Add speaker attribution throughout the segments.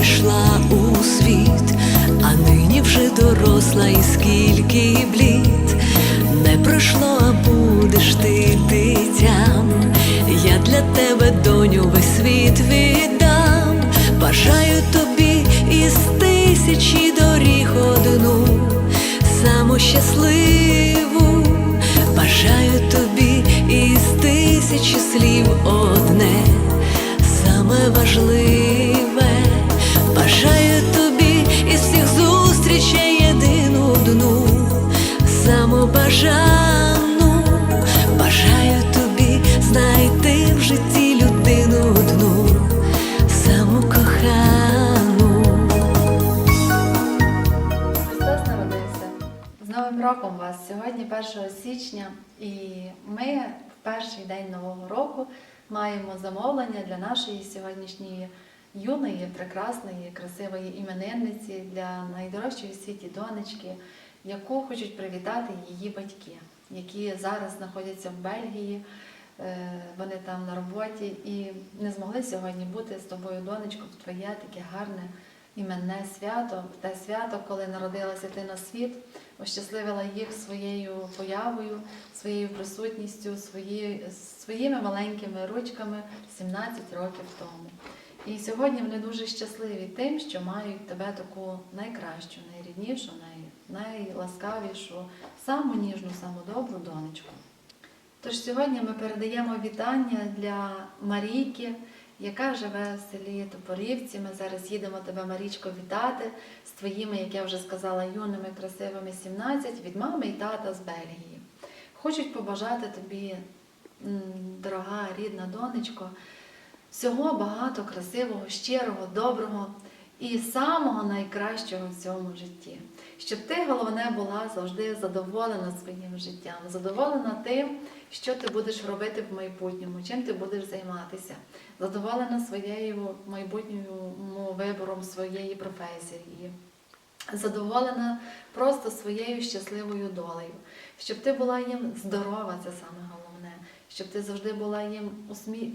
Speaker 1: прийшла у світ, а нині вже доросла, і скільки блід не пройшло, а будеш ти дитям. Я для тебе, доню, весь світ віддам. Бажаю тобі із тисячі доріг одну, саму щасливу, бажаю тобі із тисячі слів одне, саме важливе,
Speaker 2: роком вас! Сьогодні 1 січня, і ми в перший день Нового року маємо замовлення для нашої сьогоднішньої юної, прекрасної, красивої іменинниці для найдорожчої в світі донечки, яку хочуть привітати її батьки, які зараз знаходяться в Бельгії. Е, Вони там на роботі і не змогли сьогодні бути з тобою, донечко, в твоє таке гарне іменне свято, те свято, коли народилася ти на світ, ощасливила їх своєю появою, своєю присутністю, свої, своїми маленькими ручками 17 років тому. І сьогодні вони дуже щасливі тим, що мають тебе таку найкращу, найріднішу, най, найласкавішу, саму ніжну, саму добру донечку. Тож сьогодні ми передаємо вітання для Марійки, яка живе в селі Топорівці. Ми зараз їдемо тебе, Марічко, вітати з твоїми, як я вже сказала, юними, красивими 17 від мами і тата з Бельгії. Хочуть побажати тобі, дорога рідна донечко, всього багато красивого, щирого, доброго і самого найкращого в цьому житті. Щоб ти, головне, була завжди задоволена своїм життям, задоволена тим, що ти будеш робити в майбутньому, чим ти будеш займатися, задоволена своєю майбутньому вибором своєї професії, задоволена просто своєю щасливою долею, щоб ти була їм здорова, це саме головне, щоб ти завжди була їм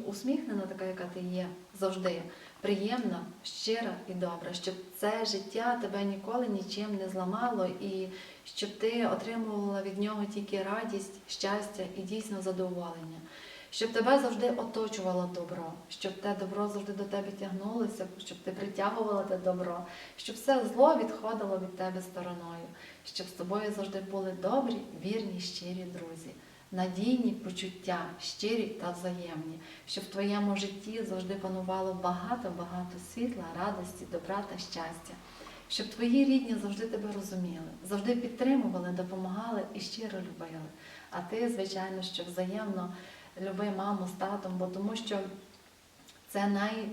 Speaker 2: усміхнена, така, яка ти є, завжди приємна, щира і добра, щоб це життя тебе ніколи нічим не зламало, і щоб ти отримувала від нього тільки радість, щастя і дійсно задоволення. Щоб тебе завжди оточувало добро, щоб те добро завжди до тебе тягнулося, щоб ти притягувала те добро, щоб все зло відходило від тебе стороною, щоб з тобою завжди були добрі, вірні, щирі друзі, надійні почуття, щирі та взаємні, щоб в твоєму житті завжди панувало багато-багато світла, радості, добра та щастя. Щоб твої рідні завжди тебе розуміли, завжди підтримували, допомагали і щиро любили. А ти, звичайно, що взаємно люби маму з татом, бо тому що це най,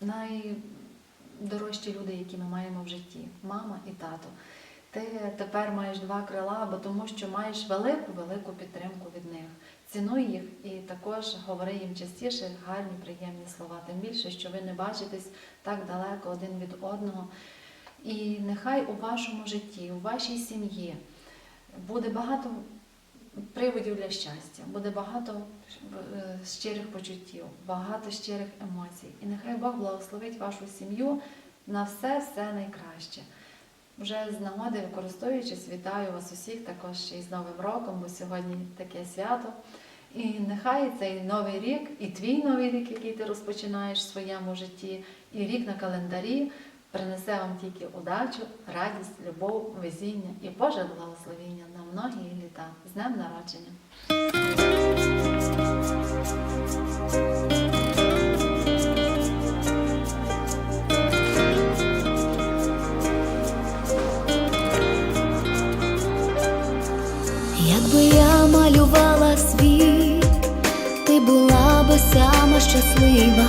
Speaker 2: найдорожчі люди, які ми маємо в житті мама і тато. Ти тепер маєш два крила, бо тому що маєш велику, велику підтримку від них. Цінуй їх і також говори їм частіше гарні, приємні слова. Тим більше, що ви не бачитесь так далеко один від одного. І нехай у вашому житті, у вашій сім'ї буде багато приводів для щастя, буде багато е, щирих почуттів, багато щирих емоцій. І нехай Бог благословить вашу сім'ю на все, все найкраще. Вже з нагоди, використовуючись, вітаю вас усіх також ще з Новим роком, бо сьогодні таке свято. І нехай цей новий рік, і твій новий рік, який ти розпочинаєш в своєму житті, і рік на календарі принесе вам тільки удачу, радість, любов, везіння і Боже благословіння на многі літа. З днем народження!
Speaker 3: Сама щаслива,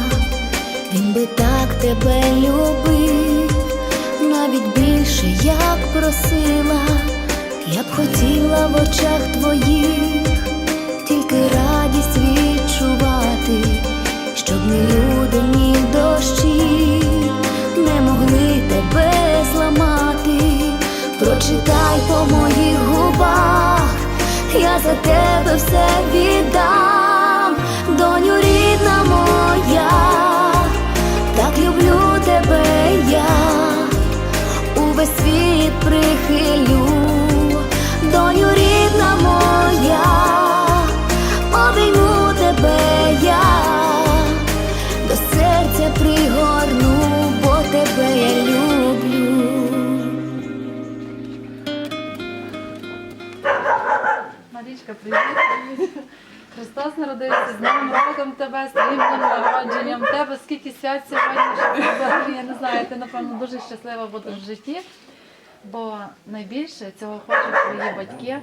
Speaker 3: він би так тебе любив, навіть більше як просила, я б хотіла в очах твоїх тільки радість відчувати, щоб ні люди, ні дощі не могли тебе зламати. Прочитай по моїх губах, я за тебе все віддам, доню рідна моя, так люблю тебе, я увесь світ прихилю, доню рідна моя, обійму тебе, я, до серця пригорну, бо тебе я люблю.
Speaker 2: Марічка, привіт. Христос народився, з Новим роком тебе, з твоїм днем народженням. Тебе скільки свят сьогодні, що я не знаю, ти напевно дуже щаслива будеш в житті, бо найбільше цього хочуть твої батьки.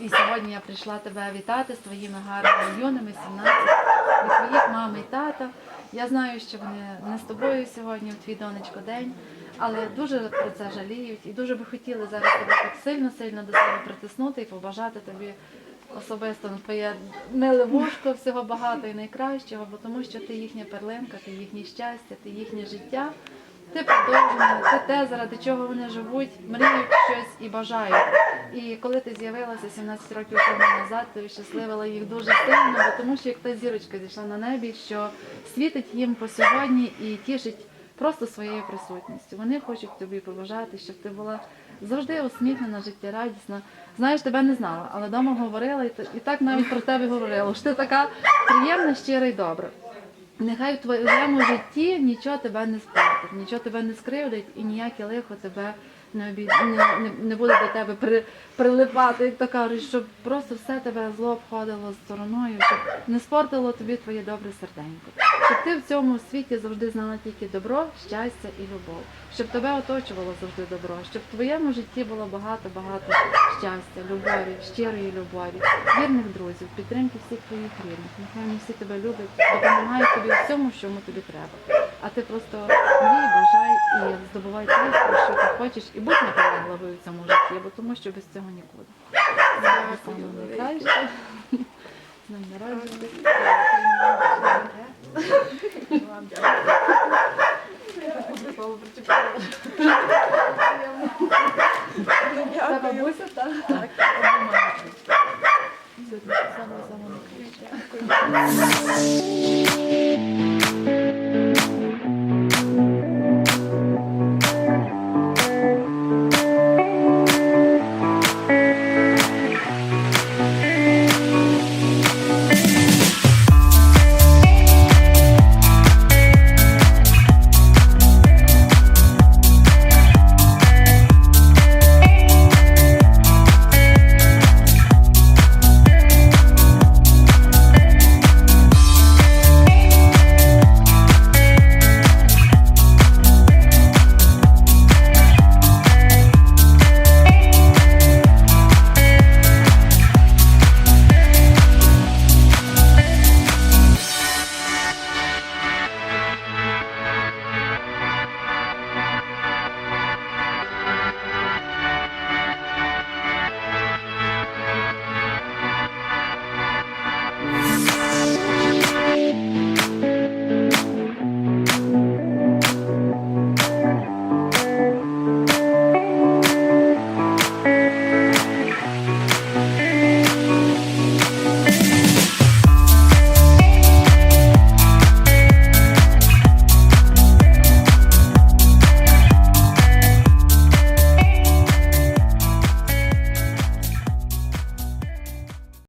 Speaker 2: І сьогодні я прийшла тебе вітати з твоїми гарними юними 17 від твоїх мами і тата. Я знаю, що вони не з тобою сьогодні, в твій донечко день, але дуже про це жаліють і дуже би хотіли зараз тебе так сильно-сильно до себе притиснути і побажати тобі особисто твоє миле вушко, всього багато і найкращого, бо тому що ти їхня перлинка, ти їхнє щастя, ти їхнє життя. Ти продовження, ти те, заради чого вони живуть, мріють щось і бажають. І коли ти з'явилася 17 років тому назад, ти щасливила їх дуже сильно, бо тому що як та зірочка зійшла на небі, що світить їм по сьогодні і тішить просто своєю присутністю. Вони хочуть тобі побажати, щоб ти була завжди усміхнена, життєрадісна. Знаєш, тебе не знала, але вдома говорила і, так навіть про тебе говорила. що ти така приємна, щира і добра. Нехай в твоєму житті нічого тебе не спортить, нічого тебе не скривдить і ніяке лихо тебе не, обій... не, не, не буде до тебе при... прилипати, як то кажуть, щоб просто все тебе зло обходило стороною, щоб не спортило тобі твоє добре серденько. Щоб ти в цьому світі завжди знала тільки добро, щастя і любов, щоб тебе оточувало завжди добро, щоб в твоєму житті було багато-багато щастя, любові, щирої любові, вірних друзів, підтримки всіх твоїх рідних. Нехай вони всі тебе люблять, допомагають тобі в всьому, що тобі треба. А ти просто мрій, бажай і здобувай те, що ти хочеш, і будь наполегливою в цьому житті, бо тому що без цього нікуди. Дякую.